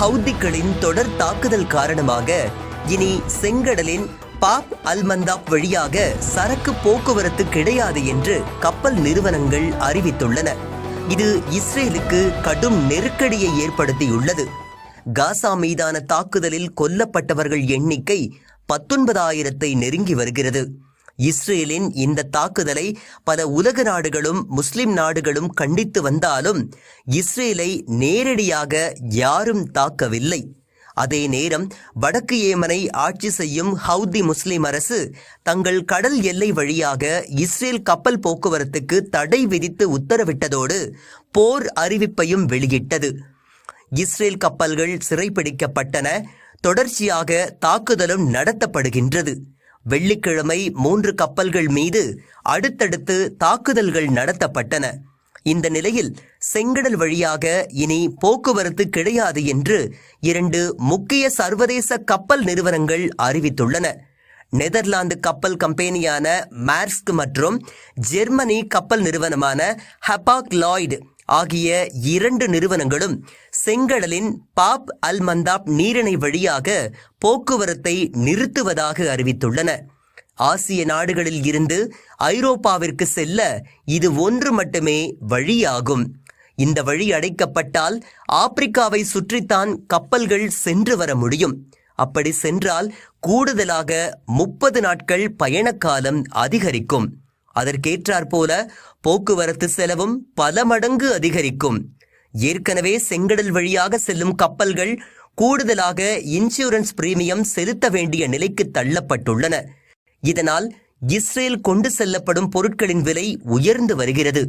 ஹவுதிகளின் தொடர் தாக்குதல் காரணமாக இனி செங்கடலின் பாப் அல்மந்தாப் வழியாக சரக்கு போக்குவரத்து கிடையாது என்று கப்பல் நிறுவனங்கள் அறிவித்துள்ளன. இது இஸ்ரேலுக்கு கடும் நெருக்கடியை ஏற்படுத்தியுள்ளது. காசா மீதான தாக்குதலில் கொல்லப்பட்டவர்கள் எண்ணிக்கை பத்தொன்பதாயிரத்தை நெருங்கி வருகிறது. இஸ்ரேலின் இந்த தாக்குதலை பல உலக நாடுகளும் முஸ்லிம் நாடுகளும் கண்டித்து வந்தாலும் இஸ்ரேலை நேரடியாக யாரும் தாக்கவில்லை. அதே நேரம் வடக்கு ஏமனை ஆட்சி செய்யும் ஹவுதி முஸ்லிம் அரசு தங்கள் கடல் எல்லை வழியாக இஸ்ரேல் கப்பல் போக்குவரத்துக்கு தடை விதித்து உத்தரவிட்டதோடு போர் அறிவிப்பையும் வெளியிட்டது. இஸ்ரேல் கப்பல்கள் சிறைப்பிடிக்கப்பட்டன தொடர்ச்சியாக தாக்குதலும் நடத்தப்படுகின்றது. வெள்ளிக்கிழமை மூன்று கப்பல்கள் மீது அடுத்தடுத்து தாக்குதல்கள் நடத்தப்பட்டன. இந்த நிலையில் செங்கடல் வழியாக இனி போக்குவரத்து கிடையாது என்று இரண்டு முக்கிய சர்வதேச கப்பல் நிறுவனங்கள் அறிவித்துள்ளன. நெதர்லாந்து கப்பல் கம்பெனியான மார்ஸ்க் மற்றும் ஜெர்மனி கப்பல் நிறுவனமான ஹபாக் லாய்டு ஆகிய இரண்டு நிறுவனங்களும் செங்கடலின் பாப் அல் மந்தாப் நீரிணை வழியாக போக்குவரத்தை நிறுத்துவதாக அறிவித்துள்ளன. ஆசிய நாடுகளில் இருந்து ஐரோப்பாவிற்கு செல்ல இது ஒன்று மட்டுமே வழியாகும். இந்த வழி அடைக்கப்பட்டால் ஆப்பிரிக்காவை சுற்றித்தான் கப்பல்கள் சென்று வர முடியும். அப்படி சென்றால் கூடுதலாக முப்பது நாட்கள் பயணக்காலம் அதிகரிக்கும். அதற்கேற்றாற்போல போக்குவரத்து செலவும் பல மடங்கு அதிகரிக்கும். ஏற்கனவே செங்கடல் வழியாக செல்லும் கப்பல்கள் கூடுதலாக இன்சூரன்ஸ் பிரீமியம் செலுத்த வேண்டிய நிலைக்கு தள்ளப்பட்டுள்ளன. இதனால் இஸ்ரேல் கொண்டு செல்லப்படும் பொருட்களின் விலை உயர்ந்து வருகிறது.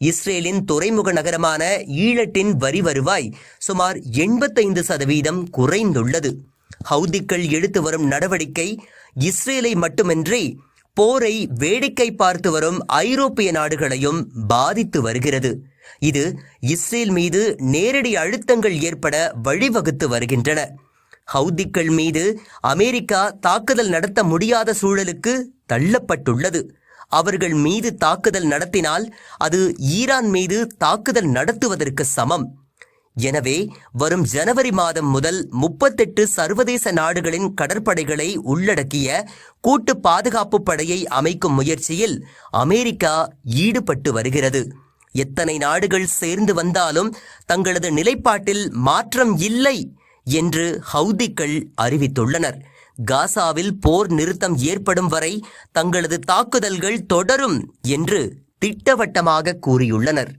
இஸ்ரேலின் துறைமுக நகரமான ஈழட்டின் வரி வருவாய் சுமார் எண்பத்தைந்து சதவீதம் குறைந்துள்ளது. ஹவுதிக்கள் எடுத்து வரும் நடவடிக்கை இஸ்ரேலை மட்டுமின்றி போரை வேடிக்கை பார்த்து வரும் ஐரோப்பிய நாடுகளையும் பாதித்து வருகிறது. இது இஸ்ரேல் மீது நேரடி அழுத்தங்கள் ஏற்பட வழிவகுத்து வருகின்றன. ஹவுதிக்கள் மீது அமெரிக்கா தாக்குதல் நடத்த முடியாத சூழலுக்கு தள்ளப்பட்டுள்ளது. அவர்கள் மீது தாக்குதல் நடத்தினால் அது ஈரான் மீது தாக்குதல் நடத்துவதற்கு சமம். எனவே வரும் ஜனவரி மாதம் முதல் முப்பத்தெட்டு சர்வதேச நாடுகளின் கடற்படைகளை உள்ளடக்கிய கூட்டு பாதுகாப்பு படையை அமைக்கும் முயற்சியில் அமெரிக்கா ஈடுபட்டு வருகிறது. எத்தனை நாடுகள் சேர்ந்து வந்தாலும் தங்களது நிலைப்பாட்டில் மாற்றம் இல்லை என்று ஹவுதிக்கள் அறிவித்துள்ளனர். காசாவில் போர் நிறுத்தம் ஏற்படும் வரை தங்களது தாக்குதல்கள் தொடரும் என்று திட்டவட்டமாக கூறியுள்ளனர்.